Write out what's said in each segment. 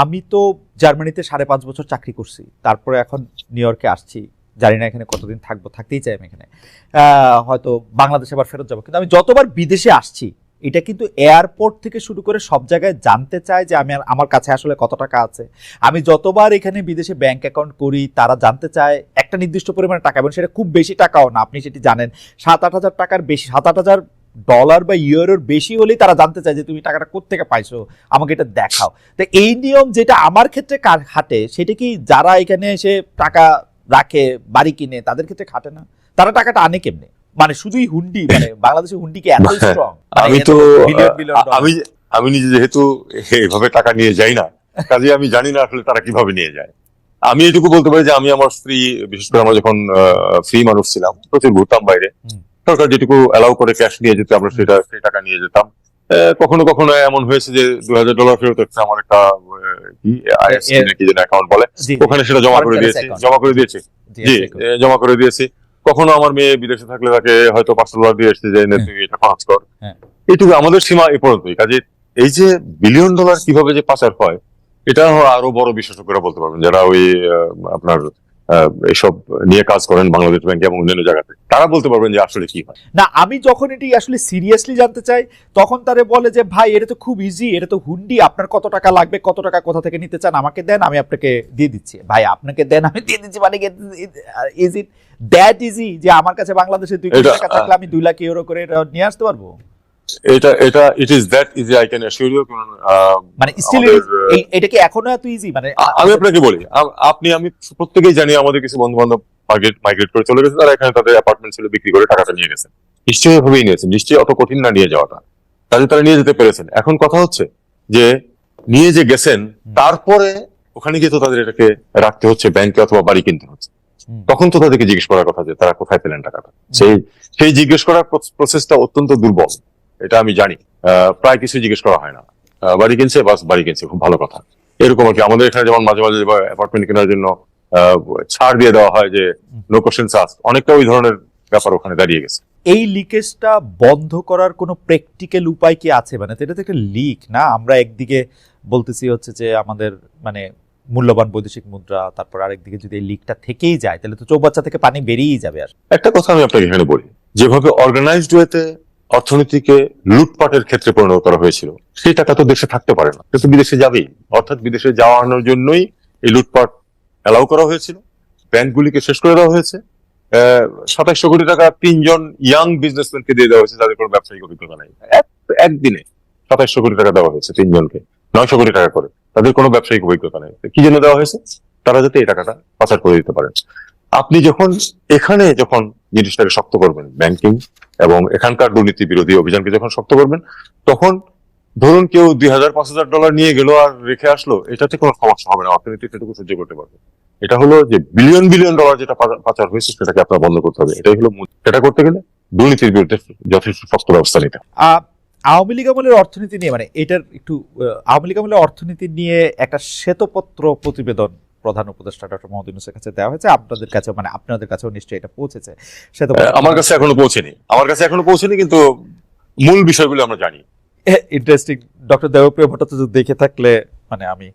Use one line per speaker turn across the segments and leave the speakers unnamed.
আমি তো জার্মানিতে সাড়ে পাঁচ বছর চাকরি করছি। তারপরে এখন নিউ ইয়র্কে আসছি। জানি না এখানে কতদিন থাকব, থাকতেই চাই আমি এখানে। হয়তো বাংলাদেশে আবার ফেরত যাব। কিন্তু আমি যতবার বিদেশে আসছি, এটা কিন্তু এয়ারপোর্ট থেকে শুরু করে সব জায়গায় জানতে চায় যে আমি আমার কাছে আসলে কত টাকা আছে। আমি যতবার এখানে বিদেশে ব্যাংক অ্যাকাউন্ট করি, তারা জানতে চায় একটা নির্দিষ্ট পরিমাণে টাকা, এবং সেটা খুব বেশি টাকাও না। আপনি সেটি জানেন, সাত আট হাজার টাকার বেশি, সাত আট হাজার ডলার বা ইউরোর বেশি হলেই তারা জানতে চায় যে তুমি টাকাটা কোত্থেকে পাইছো আমাকে এটা দেখাও। তো এই নিয়ম যেটা আমার ক্ষেত্রে খাটে সেটা কি যারা এখানে এসে টাকা রাখে বাড়ি কিনে তাদের ক্ষেত্রে খাটে না? তারা টাকাটা আনে কেমনে? মানে শুধুই হুন্ডি মানে বাংলাদেশের হুন্ডি কি এত স্ট্রং
আমি তো আমি আমি নিজে যেহেতু এইভাবে টাকা নিয়ে যাই না কাজে আমি জানি না আসলে তারা কীভাবে নিয়ে যায়। আমি এটুকু বলতে পারি যে আমি আমার স্ত্রী বিশেষ করে আমরা যখন ফ্রি মানুষ ছিলাম প্রচুর ঘুরতাম বাইরে। সরকার যেটুকু অ্যালাউ করে ক্যাশ নিয়ে যেতে আমরা সেটা সেই টাকা নিয়ে যেতাম। কখনো কখনো এমন হয়েছে যে দুই হাজার ডলার ফেরত এসেছে আমার একটা নাকি যেন অ্যাকাউন্ট বলে। ওখানে সেটা জমা করে দিয়েছি। জমা করে দিয়েছি।
জি,
জমা করে দিয়েছি। কখনো আমার মেয়ে বিদেশে থাকলে তাকে হয়তো পাঁচশো ডলার দিয়ে এসেছে যে
হ্যাঁ।
তুই এটা খরচ কর।
হ্যাঁ।
এইটুকু আমাদের সীমা এ পর্যন্তই। কাজে এই যে বিলিয়ন ডলার কীভাবে যে পাচার হয় এটা আরও বড় বিশেষজ্ঞরা বলতে পারবেন যারা ওই আপনার এসব নিয়ে কাজ করেন বাংলাদেশ ব্যাংকে এবং অন্যান্য জায়গাতে। তারা বলতে পারবেন যে আসলে কি হয়।
না আমি যখন এটি আসলে সিরিয়াসলি জানতে চাই তখন তারে বলে যে ভাই এটা তো খুব ইজি এটা তো হুন্ডি আপনার কত টাকা লাগবে কত টাকা কোথা থেকে নিতে চান আমাকে দেন আমি আপনাকে দিয়ে দিচ্ছি। ভাই আপনাকে দেন আমি দিয়ে দিচ্ছি মানে ইজ ইট দ্যাট ইজি যে আমার কাছে বাংলাদেশে দুই টাকা থাকলে আমি দুই লাখ ইউরো করে নিয়ে আসতে পারব?
এটা এটা it is that easy I can assure you
মানে স্টিল এটা কি এখনও এত ইজি মানে
আমি আপনাকে বলি আপনি আমি প্রত্যেকেই জানি আমাদের কিছু বন্ধু বান্ধব মাইগ্রেট মাইগ্রেট করে চলে গেছে তারা এখানে তাদের অ্যাপার্টমেন্ট ছিল বিক্রি করে টাকাটা নিয়ে গেছেন নিশ্চয়ই এভাবেই নিয়েছেন নিশ্চয়ই অত কঠিন না নিয়ে যাওয়াটা। তাহলে তারা নিয়ে যেতে পেরেছেন। এখন কথা হচ্ছে যে নিয়ে যে গেছেন তারপরে ওখানে গিয়ে তো তাদের এটাকে রাখতে হচ্ছে ব্যাংকে অথবা বাড়ি কিনতে হচ্ছে। তখন তো তাদেরকে জিজ্ঞেস করার কথা যে তারা কোথায় পেলেন টাকাটা? সেই সেই জিজ্ঞেস করার প্রসেসটা অত্যন্ত দুর্বল। এটা আমি জানি। প্রায় কিছু জিজ্ঞেস করা হয় না। বাড়ি কিনছে বাস বাড়ি কিনছে খুব ভালো কথা। এরকম আর কি। আমাদের এখানে যেমন মাঝে মাঝে অ্যাপার্টমেন্ট কেনার জন্য ছাড় দিয়ে দেওয়া হয় যে নো কোশ্চেন আস্ক অনেকটা ওই ধরনের ব্যাপার ওখানে দাঁড়িয়ে গেছে।
এই লিকেজটা বন্ধ করার কোনো প্র্যাকটিক্যাল উপায় কি আছে? মানে এটা তো একটা লিক না? আমরা একদিকে বলতেছি হচ্ছে যে আমাদের মানে মূল্যবান বৈদেশিক মুদ্রা তারপর আরেকদিকে যদি এই লিকটা থেকেই যায় তাহলে তো চৌবাচ্চা থেকে পানি বেরিয়েই যাবে আর
একটা কথা আমি আপনাকে এখানে বলি। যেভাবে অর্গানাইজড ওয়েতে অর্থনীতিকে লুটপাটের ক্ষেত্রে পরিণত করা হয়েছিল। সেই টাকা তো দেশে থাকতে পারে না। কিন্তু বিদেশে যাবেই। অর্থাৎ বিদেশে যাওয়ানোর জন্যই এই লুটপাট অ্যালাউ করা হয়েছিল। ব্যাংকগুলিকে শেষ করে দেওয়া হয়েছে। সাতাইশশো কোটি টাকা তিনজন ইয়াং বিজনেসম্যানকে দিয়ে দেওয়া হয়েছে। যাদের কোনো ব্যবসায়িক অভিজ্ঞতা নেই। এক- একদিনে সাতাইশশো কোটি টাকা দেওয়া হয়েছে তিনজনকে। নয়শো কোটি টাকা করে। তাদের কোনো ব্যবসায়িক অভিজ্ঞতা নেই। কি জন্য দেওয়া হয়েছে? তারা যাতে এই টাকাটা পাচার করে দিতে পারেন। আপনি যখন এখানে যখন জিনিসটাকে শক্ত করবেন ব্যাংকিং এবং এখানকার দুর্নীতি বিরোধী অভিযানকে যখন শক্ত করবেন, তখন ধরুন কেউ দুই হাজার, পাঁচ হাজার ডলার নিয়ে গেল আর রেখে আসলো, এটাতে কোনো সমস্যা হবে না, অর্থনীতি সেটুকু সহ্য করতে পারবে এটা হলো যে বিলিয়ন বিলিয়ন ডলার যেটা পাচার হয়েছে, সেটাকে আপনার বন্ধ করতে হবে এটাই হলো। সেটা করতে গেলে দুর্নীতির বিরুদ্ধে যথেষ্ট শক্ত ব্যবস্থা নিতে
আওয়ামী লীগ আমলের অর্থনীতি নিয়ে মানে এটার একটু আওয়ামী লীগ আমলের অর্থনীতি নিয়ে একটা শ্বেতপত্র প্রতিবেদন প্রধান উপদেষ্টা ডক্টর মোহাম্মদ ইউনুসের কাছে দেওয়া হয়েছে। আপনাদের কাছে মানে আপনাদের কাছেও নিশ্চয়ই এটা পৌঁছেছে। শ্বেতপত্র
আহ, আমার কাছে এখনও পৌঁছেনি। আমার কাছে এখনও পৌঁছেনি কিন্তু মূল বিষয়গুলো আমরা জানি।
ইন্টারেস্টিং ডক্টর দেবপ্রিয় ভট্টাচার্য দেখে থাকলে মানে আমি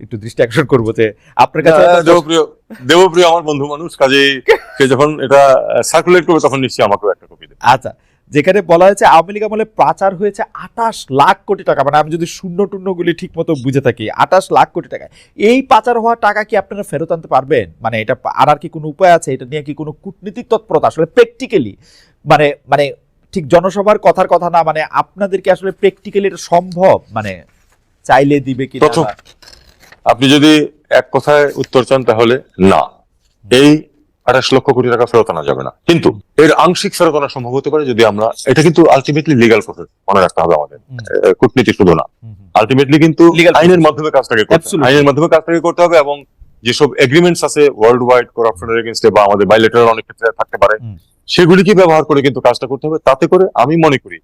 একটু দৃষ্টি আকর্ষণ করব যে আপনার কাছে
দেবপ্রিয় দেবপ্রিয় আমার বন্ধু মানুষ কাজেই সে যখন এটা সার্কুলেট করবে তখন নিশ্চয়ই আমাকেও একটা কপি দেবে।
আচ্ছা যেখানে বলা হয়েছে আওয়ামী লীগ আমলে পাচার হয়েছে আঠাশ লাখ কোটি টাকা। মানে আমি যদি শূন্য টুন্যগুলি ঠিক মতো বুঝে থাকি আঠাশ লাখ কোটি টাকা এই পাচার হওয়া টাকা কি আপনারা ফেরত আনতে পারবেন? মানে এটা আনার কি কোনো উপায় আছে? এটা নিয়ে কি কোনো কূটনীতিক তৎপরতা? আসলে প্র্যাকটিক্যালি মানে মানে ঠিক জনসভার কথার কথা না মানে আপনাদের কি আসলে প্র্যাকটিক্যালি এটা সম্ভব? মানে চাইলে দিবে কি
আপনি যদি এক কথায় উত্তর চান তাহলে না। এই আঠাশ লক্ষ কোটি টাকা ফেরত আনা যাবে না। কিন্তু এর আংশিক ফেরত আনা সম্ভব হতে পারে যদি আমরা এটা কিন্তু আলটিমেটলি লিগাল প্রসেস মনে রাখতে হবে আমাদের। কূটনীতি শুধু না। আলটিমেটলি কিন্তু আইনের মাধ্যমে কাজটাকে করতে হবে। আইনের মাধ্যমে কাজটাকে করতে হবে এবং যেসব এগ্রিমেন্টস আছে ওয়ার্ল্ড ওয়াইড করাপশনের এগেনস্টে বা আমাদের বাইলেটারাল অনেক ক্ষেত্রে থাকতে পারে। সেগুলিকে ব্যবহার করে কিন্তু কাজটা করতে হবে? তাতে করে আমি মনে করি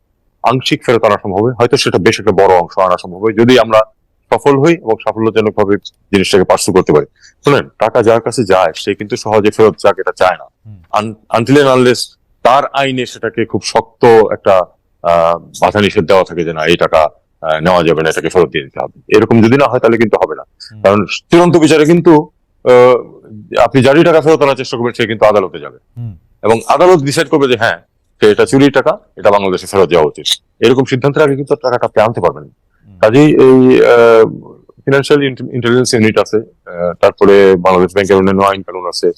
আংশিক ফেরত আনা সম্ভব হবে। হয়তো সেটা বেশ একটা বড় অংশ আনা সম্ভব হবে। যদি আমরা সফল হই এবং সাফল্যজনক ভাবে জিনিসটাকে পার্সু করতে পারি। শুনেন টাকা যার কাছে যায় সে কিন্তু সহজে ফেরত যাক এটা চায় না। আনটিল আনলেস তার আইনে সেটাকে খুব শক্ত একটা বাধা নিষেধ দেওয়া থাকে যে না এই টাকা নেওয়া যাবে না এটাকে ফেরত দিয়ে দিতে হবে। এরকম যদি না হয় তাহলে কিন্তু হবে না। কারণ চূড়ান্ত বিচারে কিন্তু আহ, আপনি যারই টাকা ফেরত আনার চেষ্টা করবেন সে কিন্তু আদালতে যাবে। এবং আদালত ডিসাইড করবে যে হ্যাঁ এটা চুরির টাকা এটা বাংলাদেশে ফেরত দেওয়া উচিত। এরকম সিদ্ধান্তের আগে কিন্তু টাকাটা আপনি আনতে পারবেন। কাজেই এই ফিনান্সিয়াল ইন্টেলিজেন্স ইউনিট আছে তারপরে বাংলাদেশ ব্যাংকের অন্যান্য আইন কানুন আছে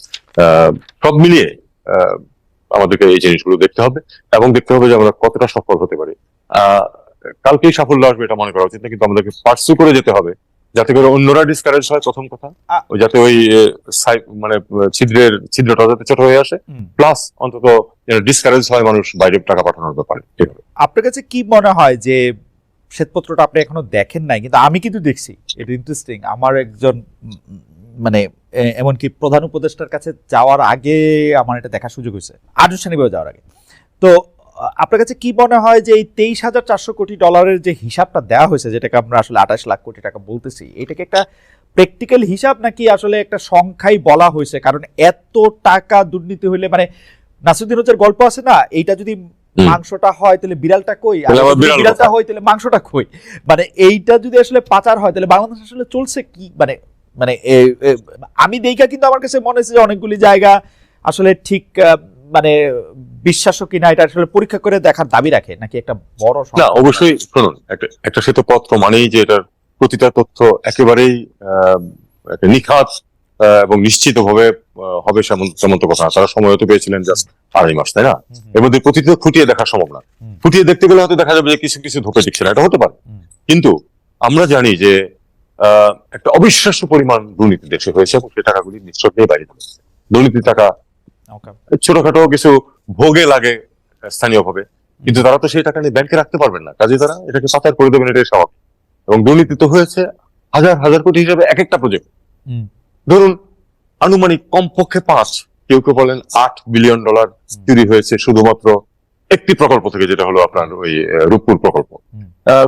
সব মিলিয়ে আমাদেরকে এই জিনিসগুলো দেখতে হবে এবং দেখতে হবে যে আমরা কতটা সফল হতে পারি কালকেই সাফল্য আসবে এটা মনে করা উচিত না কিন্তু আমাদেরকে পার্সু করে যেতে হবে যাতে করে অন্যরা ডিসকারেজ হয় প্রথম কথা যাতে ওই সাই- মানে ছিদ্রের ছিদ্রটা যাতে ছোট হয়ে আসে প্লাস অন্তত ডিসকারেজ হয় মানুষ বাইরে টাকা পাঠানোর ব্যাপারে।
আপনার কাছে কি মনে হয় যে শ্বেতপত্রটা আপনি এখনও দেখেন নাই, কিন্তু আমি কিন্তু দেখছি। এটা ইন্টারেস্টিং আমার একজন মানে এমনকি প্রধান উপদেষ্টার কাছে যাওয়ার আগে আমার এটা দেখার সুযোগ হয়েছে। আনুষ্ঠানিকভাবে যাওয়ার আগে। তো আপনার কাছে কি মনে হয় যে এই তেইশ হাজার চারশো কোটি ডলারের যে হিসাবটা দেওয়া হয়েছে, যেটাকে আমরা আসলে আঠাশ লাখ কোটি টাকা বলতেছি এটাকে একটা প্র্যাকটিক্যাল হিসাব নাকি আসলে একটা সংখ্যাই বলা হয়েছে? কারণ এত টাকা দুর্নীতি হইলে মানে নাসিরুদ্দিন হচ্ছের গল্প আছে না? এইটা যদি। মাংসটা হয় তাহলে বিড়ালটা কই? বিড়ালটা হয় তাহলে মাংসটা কই? মানে এইটা যদি আসলে পাচার হয় তাহলে বাংলাদেশ আসলে চলছে কি? মানে মানে আমি দেখা কিন্তু আমার কাছে মনে হচ্ছে যে অনেকগুলি জায়গা আসলে ঠিক আহ, মানে বিশ্বাস কিনা এটা আসলে পরীক্ষা করে দেখার দাবি রাখে নাকি একটা বড়
না অবশ্যই শুনুন একটা একটা শ্বেতপত্র মানেই যে এটার প্রতিটা তথ্য একেবারেই নিখাত এবং নিশ্চিত ভাবে হবে তেমন তো কথা তারা সময় হতে পেয়েছিলেন জাস্ট আড়াই মাস তাই না? এর মধ্যে প্রতিটা খুঁটিয়ে দেখা সম্ভব না। খুঁটিয়ে দেখতে গেলে হয়তো দেখা যাবে যে কিছু কিছু ধোপে দিচ্ছে না এটা হতে পারে। কিন্তু আমরা জানি যে একটা অবিশ্বাস্য পরিমাণ দুর্নীতি দেশে হয়েছে এবং সে টাকাগুলি নিশ্চয় দিয়ে বাইরে চলে গেছে। দুর্নীতি টাকা ছোটখাটো কিছু ভোগে লাগে স্থানীয় ভাবে কিন্তু তারা তো সেই টাকা নিয়ে ব্যাংকে রাখতে পারবেন না। কাজে তারা এটাকে পাচার করে দেবেন এটাই স্বাভাবিক। এবং দুর্নীতি তো হয়েছে হাজার হাজার কোটি হিসাবে এক একটা প্রজেক্ট। ধরুন আনুমানিক কমপক্ষে পাঁচ। কেউ কেউ বলেন আট বিলিয়ন ডলার চুরি হয়েছে শুধুমাত্র একটি প্রকল্প থেকে যেটা হলো আপনার ওই রূপপুর প্রকল্প।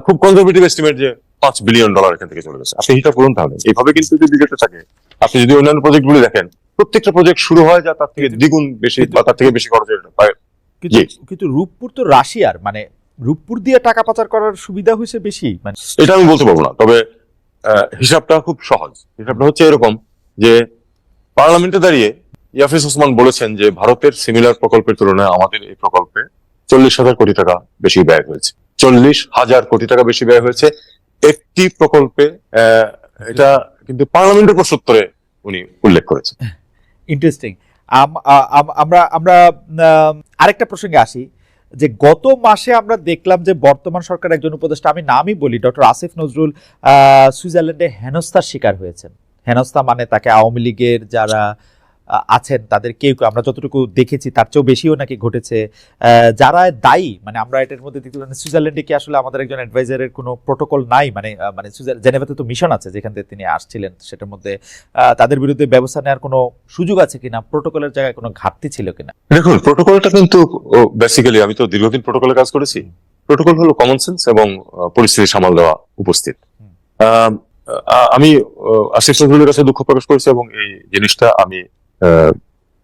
খুব কনজারভেটিভ এস্টিমেট যে পাঁচ বিলিয়ন ডলার এখান থেকে চলে গেছে। আপনি হিসাব করুন তাহলে। এইভাবে কিন্তু যদি যেতে থাকে আপনি যদি অন্যান্য প্রজেক্ট গুলি দেখেন প্রত্যেকটা প্রজেক্ট শুরু হয় যা তার থেকে দ্বিগুণ বেশি বা তার থেকে বেশি খরচ হয়ে
কিন্তু কিন্তু রূপপুর তো রাশিয়ার মানে রূপপুর দিয়ে টাকা পাচার করার সুবিধা হয়েছে বেশি মানে
এটা আমি বলতে পারব না তবে আহ, হিসাবটা খুব সহজ। হিসাবটা হচ্ছে এরকম যে পার্লামেন্টে দাঁড়িয়ে ইয়াফিস ওসমান বলেছেন যে ভারতের সিমিলার প্রকল্পের তুলনায় আমাদের এই প্রকল্পে চল্লিশ হাজার কোটি টাকা বেশি ব্যয় হয়েছে। চল্লিশ হাজার কোটি টাকা বেশি ব্যয় হয়েছে। একটি প্রকল্পে এটা কিন্তু পার্লামেন্টের প্রশ্নোত্তরে উনি উল্লেখ করেছেন।
ইন্টারেস্টিং আমরা আমরা আম, আরেকটা প্রসঙ্গে আসি যে গত মাসে আমরা দেখলাম যে বর্তমান সরকার একজন উপদেষ্টা আমি নামই বলি ডক্টর আসিফ নজরুল সুইজারল্যান্ডে হেনস্থার শিকার হয়েছেন। হেনস্থা মানে তাকে আওয়ামী লীগের যারা আছেন তাদের কেউ কেউ আমরা যতটুকু দেখেছি তার চেয়েও বেশিও নাকি ঘটেছে। যারা দায়ী মানে আমরা এটার মধ্যে দেখতে সুইজারল্যান্ডে কি আসলে আমাদের একজন অ্যাডভাইজারের কোনো প্রোটোকল নাই? মানে মানে সুইজার- জেনেভাতে তো মিশন আছে যেখান থেকে তিনি আসছিলেন সেটার মধ্যে তাদের বিরুদ্ধে ব্যবস্থা নেওয়ার কোনো সুযোগ আছে কিনা? প্রোটোকলের জায়গায় কোনো ঘাটতি ছিল কিনা?
দেখুন প্রোটোকলটা কিন্তু বেসিক্যালি আমি তো দীর্ঘদিন প্রোটোকলে কাজ করেছি। প্রোটোকল হলো কমন সেন্স এবং পরিস্থিতি সামাল দেওয়া উপস্থিত। আম, আশিস নজরুলের কাছে দুঃখ প্রকাশ করেছি এবং এই জিনিসটা আমি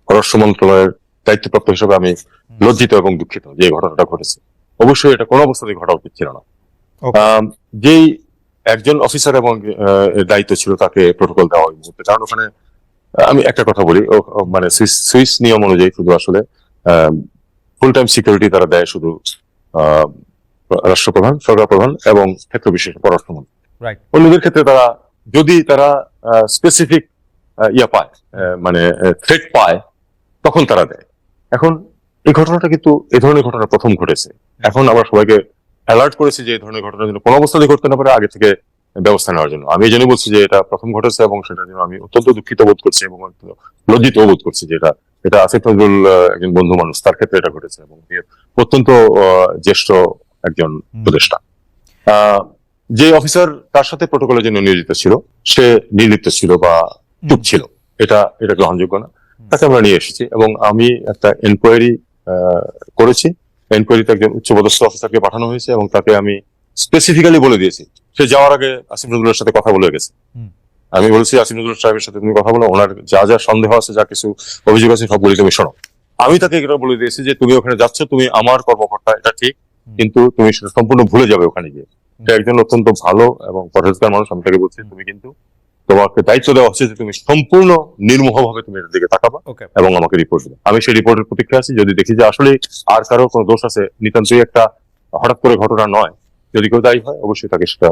পররাষ্ট্র মন্ত্রণালয়ের দায়িত্বপ্রাপ্ত হিসেবে আমি লজ্জিত এবং দুঃখিত যে ঘটনাটা ঘটেছে অবশ্যই এটা কোনো অবস্থাতেই ঘটা উচিত ছিল না. যেই একজন অফিসার এবং দায়িত্ব ছিল তাকে প্রোটোকল দেওয়া ওই মুহূর্তে কারণ ওখানে আমি একটা কথা বলি মানে সুইস নিয়ম অনুযায়ী শুধু আসলে ফুল টাইম সিকিউরিটি তারা দেয় শুধু আহ, রাষ্ট্রপ্রধান সরকার প্রধান এবং ক্ষেত্র বিশেষ পররাষ্ট্রমন্ত্রী. অন্যদের ক্ষেত্রে তারা যদি তারা স্পেসিফিক ইয়া পায় মানে থ্রেট পায় তখন তারা দেয়। এখন এই ঘটনাটা কিন্তু এই ধরনের ঘটনা প্রথম ঘটেছে। এখন আমরা সবাইকে অ্যালার্ট করেছি যে এই ধরনের ঘটনা যেন কোনো অবস্থাতেই ঘটতে না পারে আগে থেকে ব্যবস্থা নেওয়ার জন্য। আমি এই জন্য বলছি যে এটা প্রথম ঘটেছে এবং সেটার জন্য আমি অত্যন্ত দুঃখিত বোধ করছি এবং লজ্জিত বোধ করছি যে এটা এটা আসিফ নজরুল একজন বন্ধু মানুষ তার ক্ষেত্রে এটা ঘটেছে এবং অত্যন্ত জ্যেষ্ঠ একজন উপদেষ্টা। আহ, যে অফিসার তার সাথে প্রোটোকলের জন্য নিয়োজিত ছিল সে নির্লিপ্ত ছিল বা চুপ ছিল। এটা এটা গ্রহণযোগ্য না। তাকে আমরা নিয়ে এসেছি এবং আমি একটা এনকোয়ারি করেছি। এনকোয়ারিতে একজন উচ্চপদস্থ অফিসারকে পাঠানো হয়েছে এবং তাকে আমি স্পেসিফিক্যালি বলে দিয়েছি। সে যাওয়ার আগে আসিফ নজরুলের সাথে কথা বলে গেছে। আমি বলেছি আসিফ নজরুল সাহেবের সাথে তুমি কথা বলো ওনার যা যা সন্দেহ আছে যা কিছু অভিযোগ আছে সবগুলি তুমি শোনো। আমি তাকে এটা বলে দিয়েছি যে তুমি ওখানে যাচ্ছ তুমি আমার কর্মকর্তা এটা ঠিক কিন্তু তুমি সেটা সম্পূর্ণ ভুলে যাবে ওখানে গিয়ে। একজন অত্যন্ত ভালো এবং পরহেজগার মানুষ আমি তাকে বলছি তুমি কিন্তু তোমাকে দায়িত্ব দেওয়া হচ্ছে যে তুমি সম্পূর্ণ নির্মোহ ভাবে তুমি এটার দিকে তাকাবা
ওকে
এবং আমাকে রিপোর্ট দেবে আমি সেই রিপোর্টের প্রতীক্ষা আছি। যদি দেখি যে আসলে আর কারও কোনো দোষ আছে নিতান্তই একটা হঠাৎ করে ঘটনা নয় যদি কেউ দায়ী হয় অবশ্যই তাকে সেটা